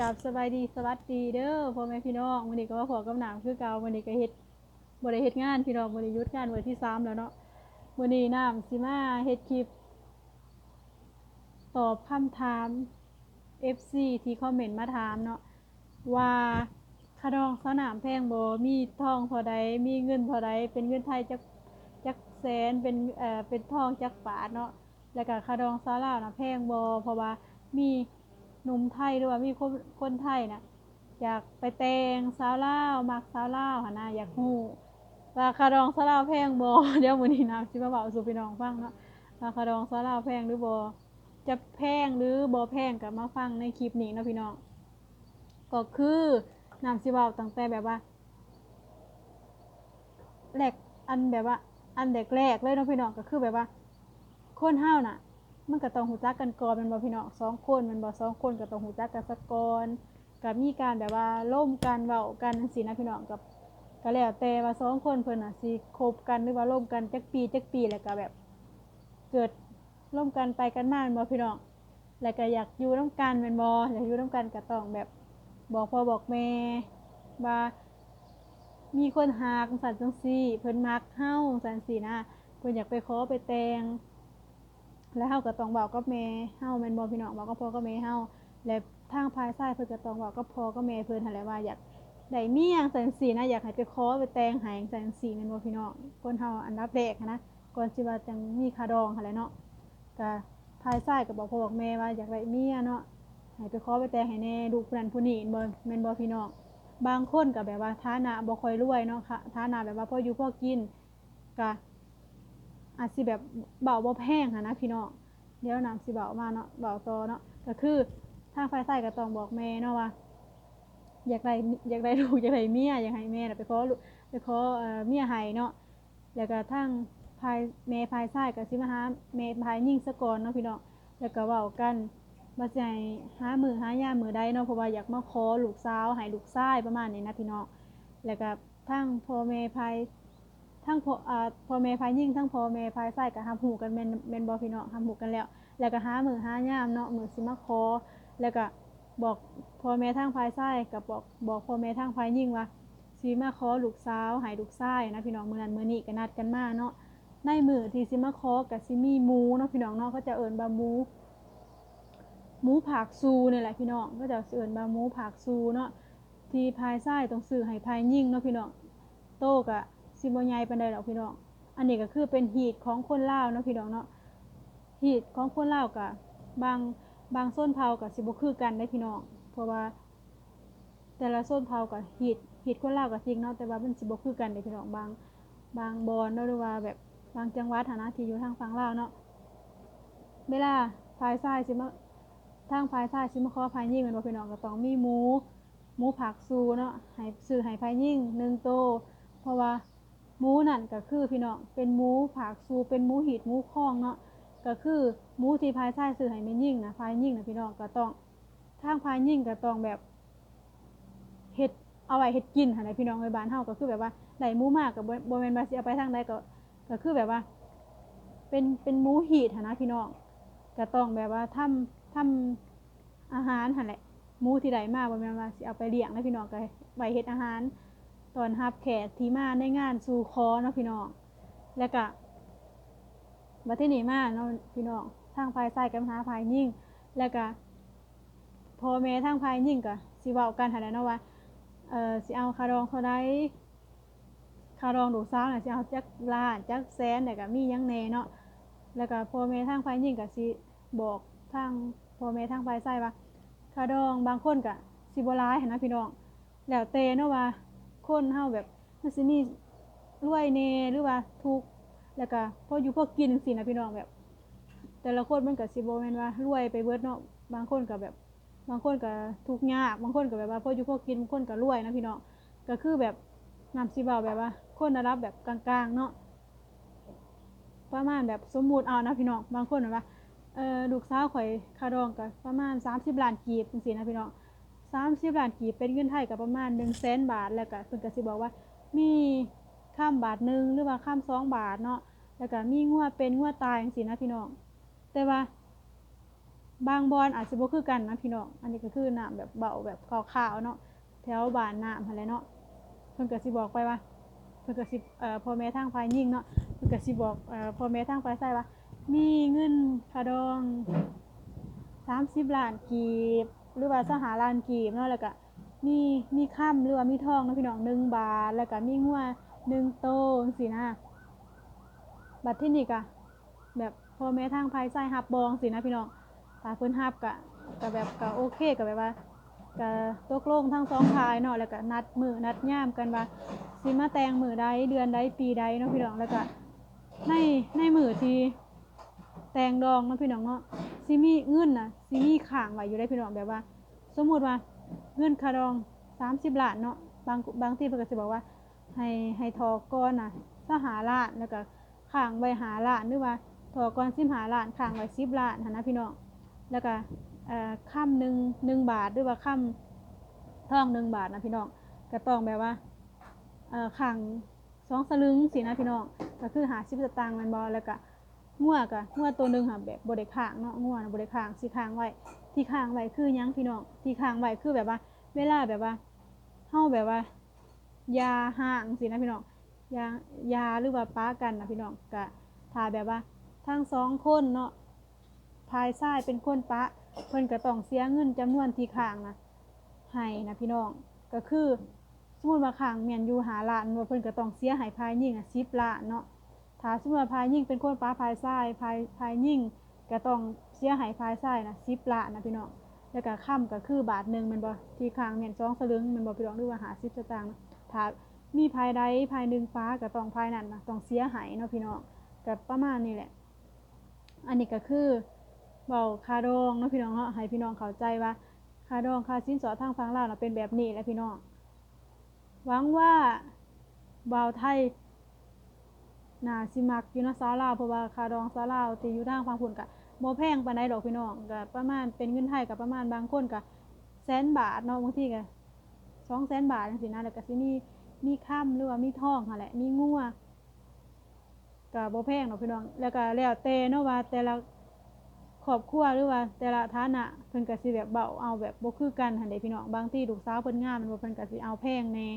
กับสบายดีสวัสดีเด้อพ่อแม่พี่น้องวันนี้ก็มาขอกับหนังคือเก่าวันนี้ก็เฮ็ดบ่ได้เฮ็ดงานพี่น้องวันนี้ยุดงานวันที่สามแล้วเนาะวันนี้น้ำสิมาเฮ็ดคลิป ตอบคำถาม FC ที่คอมเมนต์มาถามเนาะว่าคาดองสนามแพงบ่มีทองเท่าใดมีเงินเท่าใดเป็นเงินไทยจักจักแสนเป็นเอ่อเป็นทองจักบาทเนาะแล้วก็คาดองซาลาวนะแพงบ่เพราะว่ามี หนุ่มไทยหรือว่ามีคนคนไทยนะอยากไปแต่งสาวเล่ามักสาวเล่าหนะอยากฮู้ว่าคาดองซาวเล่าแพงบ่เดี๋ยวมื้อนี้นะสิมาเว้าสู่พี่น้องฟังเนาะว่าคาดองซาวเล่าแพงหรือบ่จะแพงหรือบ่แพงกับมาฟังในคลิปนี้เนาะพี่น้องก็คือนำสิเว้าตั้งแต่แบบว่าแรกอันแบบว่า อันแรกแรกๆเลยเนาะพี่น้องก็คือแบบว่าคนเฮาน่ะ มันก็ต้องหูจักกันก่อนมันบ่พี่น้องสองคนมันบ่สองคนก็ต้องหูจักกันสักก่อนก็มีการแบบว่าล่มกันเว้ากันจังซี่นะพี่น้องกับก็แล้วแต่ว่าสองคนเพิ่นน่ะสิคบกันหรือว่าล่มกันจักปีจักปีแล้วก็แบบ เกิดร่วมกันไปกันมานบ่พี่น้องแล้วก็อยากอยู่ร่วมกันเป็นบ่อยากอยู่ร่วมกันก็ต้องแบบบอกพ่อบอกแม่ว่ามีคนหากสันจังซี่ เพิ่นมักเฮาสันซี่นะเพิ่นอยากไปขอไปแต่ง แล้วเฮาก็ต้องบอกกับแม่เฮาแม่นบ่พี่น้องบอกกับพ่อกับแม่เฮาและทางภายซ้ายเพิ่นก็ต้องบอกกับพ่อกับแม่เพิ่นหั่นแหละว่าอยากได้เมียจังซี่นะอยากให้ไปขอไปแต่งให้จังซี่แม่นบ่พี่น้องคนเฮาอันดับแรกนะก่อนสิว่าจังมีคาดองหั่นแหละเนาะก็ภายซ้ายก็บอกพ่อบอกแม่ว่าอยากได้เมียเนาะให้ไปขอไปแต่งให้แน่ลูกผู้นั้นผู้นี้บ่แม่นบ่พี่น้องบางคนก็แบบว่าฐานะบ่ค่อยรวยเนาะค่ะฐานะแบบว่าพออยู่พอกินก็ อาจสิแบบเบาบ่แพงหันนะพี่น้องเดี๋ยวนำสิเบามาเนาะเบาต่อเนาะก็คือทางฝ่ายซ้ายก็ต้องบอกแม่เนาะว่า อยากได้อยากได้ลูกอยากได้เมียอยากให้แม่น่ะไปขอลูกไปขอเอ่อเมียให้เนาะแล้วก็ทั้งภายเมภายซ้ายกับสิมาหาเมภายยิ่งสะกอนเนาะพี่น้องแล้วก็เว้ากันว่าสิให้หามือหายามือใดเนาะเพราะว่าอยากมาขอลูกสาวให้ลูกชายประมาณนี้นะพี่น้องแล้วก็ทั้งพ่อแม่ภาย ทั้งพ่ออ่าพ่อแม่ภายยิ่งทั้งพ่อแม่ภายซ้ายก็รับหูกันแม่นแม่นบ่พี่น้องรับหูกันแล้ว แล้วก็หามือหายามเนาะมือสิมาขอ แล้วก็บอกพ่อแม่ทางภายซ้ายกับบอกบอกพ่อแม่ทางภายยิ่งว่าสิมาขอลูกสาวให้ลูกชายนะพี่น้องมื้อนั้นมื้อนี้ก็นัดกันมาเนาะในมือที่สิมาขอก็สิมีหมูเนาะพี่น้องเนาะเขาจะเอิ้นว่าหมูหมูผักซูนี่แหละพี่น้องก็จะเอิ้นว่าหมูผักซูเนาะที่ภายซ้ต้องซื้อให้ภายยิ่งเนาะพี่น้องโตก็ สิบ่ใหญ่ปานใดดอกพี่น้อง อันนี้ก็คือเป็นฮีตของคนลาวเนาะพี่น้องเนาะฮีตของคนลาวก็บางบางส้นเผาก็สิบ่คือกันได้พี่น้อง เพราะว่า แต่ละโซนเผากับฮีดฮีดคนลาวกับจริงเนาะแต่ว่ามันสิบ่คือกันเด้พี่น้องบางบางบอนเนาะหรือว่าแบบบางจังหวัดฐานะที่อยู่ทางฝั่งลาวเนาะเวลาภายซ้สิมาทางภายซ้สิมาขอภายยิ่งแม่นบ่พี่น้องก็ต้องมีหมูหมูผักซูเนาะให้ซื้อให้ภายยิ่งหนึ่งโต เพราะว่า หมูนั่นก็คือพี่น้องเป็นหมูผักซูเป็นหมูหีดหมูคองเนาะก็คือหมูที่ภายซ้ซื้อให้แม่ยิ่งนะภายยิ่งนะพี่น้องก็ต้องทางภายยิ่งก็ต้องแบบเฮ็ดเอาไว้เฮ็ดกินหั่นแหละพี่น้องในบ้านเฮาก็คือแบบว่าได้หมูมากก็บ่บ่แม่นว่าสิเอาไปทางใดก็ก็คือแบบว่า เป็นเป็นหมูหีดหั่นนะพี่น้องก็ต้องแบบว่าทำทำอาหารหั่นแหละหมูที่ได้มาบ่แม่นว่าสิเอาไปเลี้ยงนะพี่น้องก็ไว้เฮ็ดอาหาร ตอนรับแขกที่มาในงานสู่ขอเนาะพี่น้องแล้วก็บัดที่นี่มาเนาะพี่น้องทางภายซ้กับหาภายยิ่ง แล้วก็พ่อแม่ทางภายยิ่งก็สิเว้ากันหั่นแหละเนาะว่าเอ่อสิเอาคารองเขาได้คารองลูกสาวน่ะสิเอาจักล้านจักแสนแต่ก็มียังแน่เนาะแล้วก็พ่อแม่ทางฝ่ายหญิงก็สิบอกทางพ่อแม่ทางฝ่ายชายว่าคารองบางคนก็สิบ่หลายหันนะพี่น้องแล้วแต่เนาะว่า คนเฮาแบบมันสิมีรวยแน่หรือว่าทุกข์แล้วก็พออยู่พอกินจังซี่นะพี่น้องแบบ แต่ละคนมันก็สิบ่แม่นว่ารวยไปเบิดเนาะบางคนก็แบบ บางคนก็ทุกข์ยากบางคนก็แบบว่าพออยู่พอกินบางคนก็รวยนะพี่น้องก็คือแบบนำสิเบาแบบว่า คนระดับแบบกลางๆเนาะประมาณแบบสมมุติเอานะพี่น้องบางคนแบบว่าเออลูกสาวข่อยคาดองก็ประมาณ 30ล้านกีบจังซี่นะพี่น้อง 30ล้านกีบเป็นเงินไทยก็ประมาณ100,000บาท แล้วก็เพิ่นก็สิบอกว่ามีข้ามบาทหนึ่งหรือว่าข้ามสองบาทเนาะแล้วก็มีงัวเป็นงัวตายจังซี่นะพี่น้อง แต่ว่า บางบอนอาจสิบ่คือกันนะพี่น้อง อันนี้ก็คือน้ำแบบเบาแบบขาวๆเนาะแถวบ้านน้ำหั่นแหละเนาะเพิ่นก็สิบอกไปว่าเพิ่นก็สิเอ่อพ่อแม่ทางฝ่ายหญิงเนาะเพิ่นก็สิบอกเอ่อพ่อแม่ทางฝ่ายชายว่ามีเงินคาดอง30ล้านกีบ หรือว่า25ล้านกีบเนาะแล้วก็มีมีค่ำหรือว่ามีทองนะพี่น้อง1บาทแล้วก็มีงัว1โตจังซี่นะบัดที่นี่ก็แบบพ่อแม่ทางภายใต้ฮับบองสินะพี่น้องถ้าเพิ่นฮับก็ก็แบบก็โอเคก็แบบว่าก็ตกลงทั้งสองฝ่ายเนาะแล้วก็นัดมือนัดยามกันว่าสิมาแต่งมือใดเดือนใดปีใดเนาะพี่น้องแล้วก็ในในมือที่แต่งดองเนาะพี่น้องเนาะ สิมีเงินน่ะสิมีค้างไว้อยู่ได้พี่น้องแบบว่า สมมุติว่าเงินคาดอง30ล้านเนาะบางบางที่เพิ่นก็สิบอกว่า ให้ให้ทอก่อนน่ะ25ล้านแล้วก็ค้างไว้5ล้านหรือว่าทอก่อน15ล้านค้างไว้10ล้านหันนะพี่น้องแล้วก็เอ่อค่ำหนึ่งหนึ่งบาทหรือว่าค่ำทองหนึ่งบาทนะพี่น้องก็ต้องแบบว่าเอ่อขังสองสลึงสินะพี่น้องก็คือหาสิบสตางค์แมันบอแล้วก็ งัวก็งัวตัวหนึ่งค่ะแบบบริค้างเนาะงัวน่ะบริค้างสิค้างไว้ ที่ค้างไว้คือยังพี่น้องที่ค้างไว้คือแบบว่า เวลาแบบว่าเฮาแบบว่า ยาห่างสินะพี่น้องยายาหรือว่าป้ากันนะพี่น้องก็ถ้าแบบว่าทั้งสองคนเนาะภายซ้ายเป็นคนปะเพิ่นก็ต้องเสียเงินจำนวนที่ข้างนะให้นะพี่น้องก็คือสมมติว่าข้างแม่นอยู่หาล้านว่าเพิ่นก็ต้องเสียให้ภายยิ่งอะ10ล้านเนาะ ถ้าสมมติว่าภายยิ่งเป็นคนปะภายซ้ายภายภายยิ่งก็ต้องเสียให้ภายซ้ายนะ10ล้านนะพี่น้องแล้วก็ค่ำก็คือบาทหนึ่งม่นบ่ที่ข้างแม่น2สลึงม่นบ่พี่น้องหรือว่า50สตางค์นะถ้ามีภายใดภายหนึ่งฟ้าก็ต้องภายนั้นนะต้องเสียให้เนาะพี่น้องก็ประมาณนี้แหละ อันนี้ก็คือเบาคาดองเนาะพี่น้องเนาะให้พี่น้องเข้าใจว่าคาดองคาสินสอดทางฝั่งลาวน่ะเป็นแบบนี้แหละพี่น้องหวังว่าบ่าวไทย น่าสิมักอยู่นาะสาลาเพราะว่าคาดองสาลาวที่อยู่ทางฝั่งพุ่นก็บ่แพงปานใดดอกพี่น้องก็ประมาณเป็นเงินไทยก็ประมาณบางคนก็แสนบาทเนาะบางทีก็200,000บาทจังซี่นะแล้วก็สิมีมีค่ำหรือว่ามีทองหั่นแหละมีงัวก็บ่แพงดอกพี่น้องแล้วก็แล้วแต่เนาะว่าแต่ละครอบครัวหรือว่าแต่ละฐานะเพิ่นก็สิแบบเบาเอาแบบบ่คือกันหั่นเด้พี่น้องบางทีลูกสาวเพิ่นงามม่นบ่เพิ่นก็สิเอาแพงแน่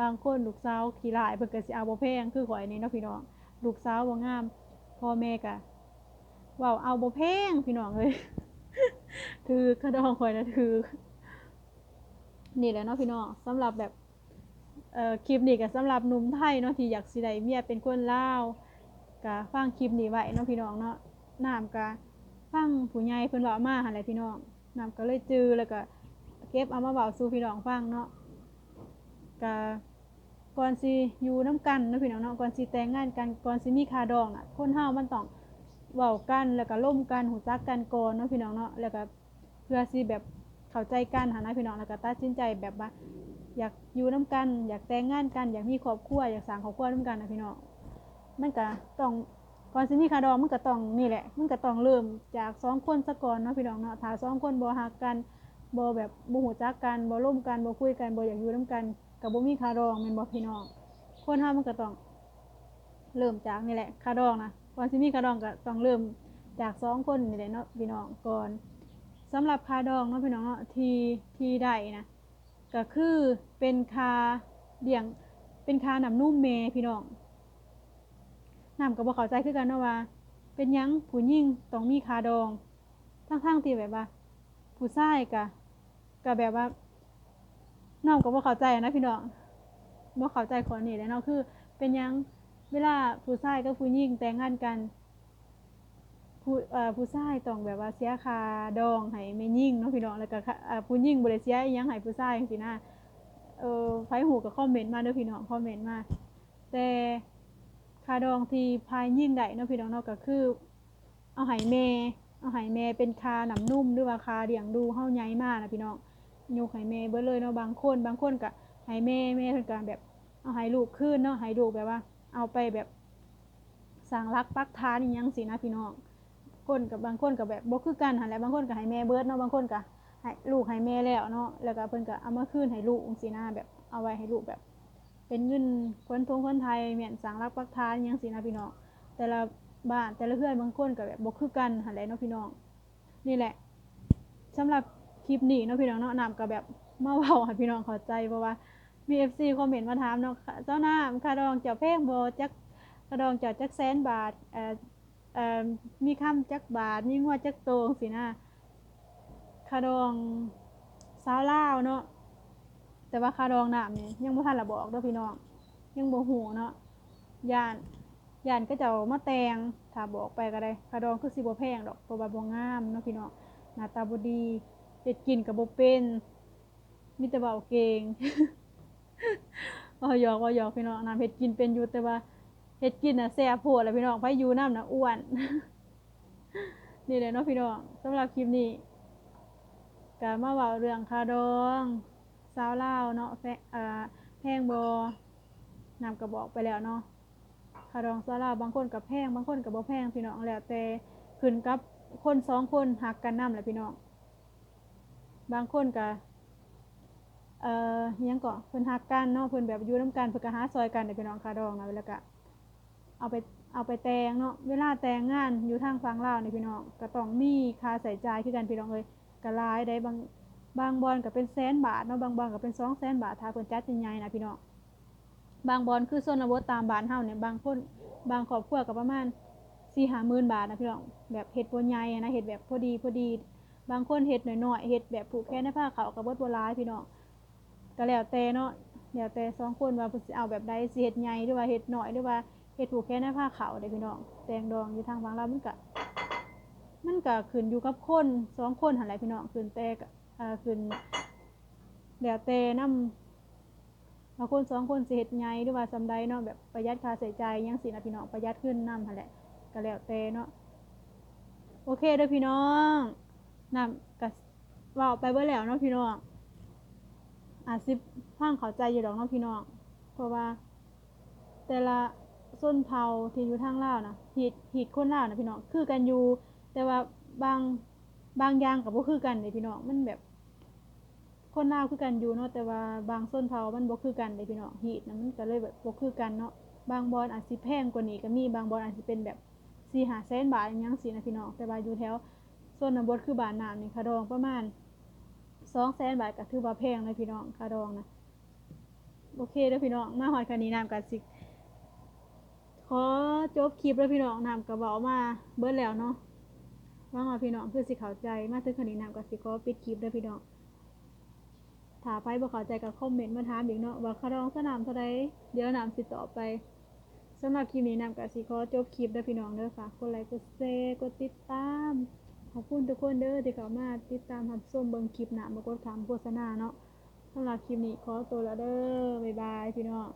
บางคนลูกสาวขี้ร้ายเพิ่นก็สิเอาบ่แพงคือข่อยนี่เนาะพี่น้อง ลูกสาวบ่งามพ่อแม่ก็ว้าเอาบ่แพงพี่น้องเอ้ยถือกระดองข่อยนะถือนี่แหละเนาะพี่น้องสำหรับแบบเอ่อคลิปนี้ก็สำหรับหนุ่มไทยเนาะที่อยากสิได้เมียเป็นคนลาวก็ฟังคลิปนี้ไว้เนาะพี่น้องเนาะน้ำก็ฟังผู้ใหญ่เพิ่นเว้ามาหั่นแหละพี่น้องน้ำก็เลยจือแล้วก็เก็บเอามาเว้าสู่พี่น้องฟังเนาะก็ ก่อนสิอยู่นํกันนาะพี่น้องเนาะก่อนสิแต่งงานกันก่อนสิมีคาดองน่ะคนเฮามันต้องเว้ากันแล้วก็ร่มกันรู้จักกันก่อนเนาะพี่น้องเนาะแล้วก็เพื่อสิแบบเข้าใจกันหั่นะพี่น้องแล้วก็ตัดสินใจแบบว่าอยากอยู่นํกัน อยากแต่งงานกัน อยากมีครอบครัวอยากสร้างครอบครัวนํกันนะพี่น้องมันก็ต้องก่อนสิมีคาดองมันก็ต้องนี่แหละ มันก็ต้องเริ่มจากสองคนซะก่อนเนาะพี่น้องเนาะถ้าสองคนบ่ฮักกันบ่แบบบ่ฮู้จักกันบ่ร่มกันบ่คุยกันบ่อยากอยู่นํกัน ก็บ่มีคาดองแม่นบ่พี่น้องคนเฮามันก็ต้อง เริ่มจากนี่แหละคาดองนะก่อนสิมีคาดองก็ต้องเริ่มจากสองคนนี่แหละเนาะพี่น้องก่อนสำหรับคาดองเนาะพี่น้องเนาะที่ที่ได้นะก็คือเป็นคาเลี้ยงเป็นคาน้ำนุ่มเมพี่น้องน้ำก็บ่เข้าใจคือกันเนาะว่า เป็นหยังผู้หญิงต้องมีคาดอง ทั้งๆที่แบบว่า ผู้ชายก็ก็แบบว่า น้องก็บ่เข้าใจนะพี่น้องบ่เข้าใจข้อนี้และเนาะคือ เป็นยังเวลาผู้ชายกับผู้หญิงแต่งงานกัน ผู้เอ่อผู้ชายต้องแบบว่าเสียค่าดองให้แม่หญิงเนาะพี่น้องแล้วก็เอ่อผู้หญิงบ่ได้เสียอิหยังให้ผู้ชายจังซี่นะเออไผฮู้ก็คอมเมนต์มาเด้อพี่น้องคอมเมนต์มา แต่คาดองที่พายยิ่งได้เนาะพี่น้องเนาะก็คือ เอาไหแม่เอาไหแม่เป็นคาหนำนุ่มหรือว่าคาเลี้ยงดูเฮาใหญ่มากนะพี่น้อง ยกไหแม่เบิดเลยเนาะบางคนบางคนก็ไหแม่แม่เพิ่นก็แบบเอาไหลูกคืนเนาะไหลูกแบบว่า เอาไปแบบสร้างรักปักฐานอีหยังสินะพี่น้องคนกับบางคนก็แบบบ่คือกันหั่นแหละบางคนก็ให้แม่เบิดเนาะบางคนก็ให้ลูกให้แม่แล้วเนาะแล้วก็เพิ่นก็เอามาคืนให้ลูกจังซี่นะแบบเอาไว้ให้ลูกแบบ เป็นเงินคนทงคนไทยเหมียนสังรักปักทานอิหยังสินะพี่น้องแต่ละบ้านแต่ละเพื่อนบางคนก็แบบบ่คือกันหั่นแหละเนาะพี่น้องนี่แหละสำหรับ คลิปนี้เนาะพี่น้องเนาะน้ำก็แบบมาเว้าให้พี่น้องเข้าใจเพราะว่ามี FC คอมเมนต์มาถามเนาะเจ้าหน้ำค่าดองเจ้าแพงโบจักค่าดองเจ้าจักแสนบาทเอ่อเอ่อมีคำจักบาทมีงวดจักโตจังซี่นะค่าดองสาวลาวเนาะแต่ว่าค่าดองน้ำนี่ยังบ่ทันละบอกเด้อพี่น้องยังบ่ฮู้เนาะย่านย่านก็จ้ามาแตงถ้าบอกไปก็ได้ค่าดองคือสิบ่แพงดอกเพราะว่าบ่งามเนาะพี่น้องหน้าตาบ่ดี เฮ็ดกินก็บ่เป็นมีแต่เว้าเก่งว่าหยอกว่าหยอกพี่น้องน้ำเฮ็ดกินเป็นอยู่แต่ว่าเฮ็ดกินน่ะแซ่บโพดแล้วพี่น้องไปอยู่น้ำน่ะอ้วน นี่แหละเนาะพี่น้องสำหรับคลิปนี้ก็มาเว้าเรื่องคาดองสาวเล่าเนาะแฟอ่าแพงบ่น้ำก็บอกไปแล้วเนาะคาดองสาวเล่าบางคนก็แพงบางคนก็บ่แพงพี่น้องแล้วแต่ขึ้นกับคนสองคนหักกันน้ำแหละพี่น้อง บางคนก็เอ่อยังก็เพิ่นฮักกันเนาะเพิ่นแบบอยู่นํกันเพิ่นก็หาซอยกันเด้พี่น้องคาดองนะแล้วก็เอาไปเอาไปแต่งเนาะเวลาแต่งงานอยู่ทางฝั่งลาวนี่พี่น้องก็ต้องมีค่าใช้จ่ายคือกันพี่น้องเอ้ยก็หลายได้บางบางบอนก็เป็นแสนบาทเนาะบางบอนก็เป็น200,000บาทถ้าเพิ่นจัดใหญ่ๆนะพี่น้องบางบอนคือชนบทตามบ้านเฮาเนี่ยบางคนบางครอบครัวก็ประมาณ4-5หมื่นบาทนะพี่น้องแบบเฮ็ดบ่ใหญ่นะเฮ็ดแบบพอดีพอดี บางคนเฮ็ดหน้อยๆเฮ็ดแบบผูกแขนในผ้าขาวก็เบิดบ่หลายพี่น้องก็แล้วแต่เนาะแล้วแต่สองคนว่าสิเอาแบบใดสิเฮ็ดใหญ่หรือว่าเฮ็ดน้อยหรือว่าเฮ็ดผูกแขนในผ้าขาวเด้พี่น้องแตงดองอยู่ทางฝั่งลามันก็มันก็ขึ้นอยู่กับคนสองคนหั่นแหละพี่น้องขึ้นแต่ก็อ่าขึ้นแล้วแต่นำบางคนสองคนสิเฮ็ดใหญ่หรือว่าซำใดเนาะแบบประหยัดค่าใช้จ่ายยังสินะพี่น้องประหยัดขึ้นนำหั่นแหละก็แล้วแต่เนาะโอเคเด้อพี่น้อง นำก็เว้าไปเบิดแล้วเนาะพี่น้องอาจสิฟังเข้าใจอยู่ดอกเนาะพี่น้องเพราะว่า แต่ละส้นเผาที่อยู่ทางลาวนะหีดหีดคนลาวนะพี่น้องคือกันอยู่ แต่ว่าบางบางอย่างก็บ่คือกันเด้พี่น้องมันแบบ คนลาวคือกันอยู่เนาะแต่ว่าบางส้นเผามันบ่คือกันเด้พี่น้องหีดนะมันก็เลยแบบบ่คือกันเนาะบางบอนอาจสิแพงกว่านี้ก็มีบางบอนอาจสิเป็นแบบ4-5แสนบาทอิหยังสินะพี่น้องแต่ว่าอยู่แถว โซนนบทคือบานน้ำนี่ค่ะดองประมาณสองแสนบาทก็ถือว่าแพงเลยพี่น้องค่าดองนะโอเคเด้อพี่น้องมาหอยคันนี้น้ำกันสิขอจบคลิปแล้วพี่น้องน้ำกระเบามาเบิดแล้วเนาะว่ามาพี่น้องคือสิเข้าใจมาถึงคันนี้น้ำกับสิขอปิดคลิปแล้วพี่น้องถ้าไปบ่เข้าใจก็คอมเมนต์มาถามอีกเนาะว่าค่าดองสนามเท่าใดเดี๋ยวน้ำสิตอบไปสำหรับคลิปนี้น้ำกับสิขอจบคลิปแล้วพี่น้องเด้อฝากกดไลค์กดแชร์กดติดตาม อบคุณทุกคนเด้อที่เข้ามาติดตามรับชมเบิ่งคลิปหน้ามากดคำโฆษณาเนาะสำหรับคลิปนี้ขอตัวแล้วเด้อบ๊ายบายพี่น้อง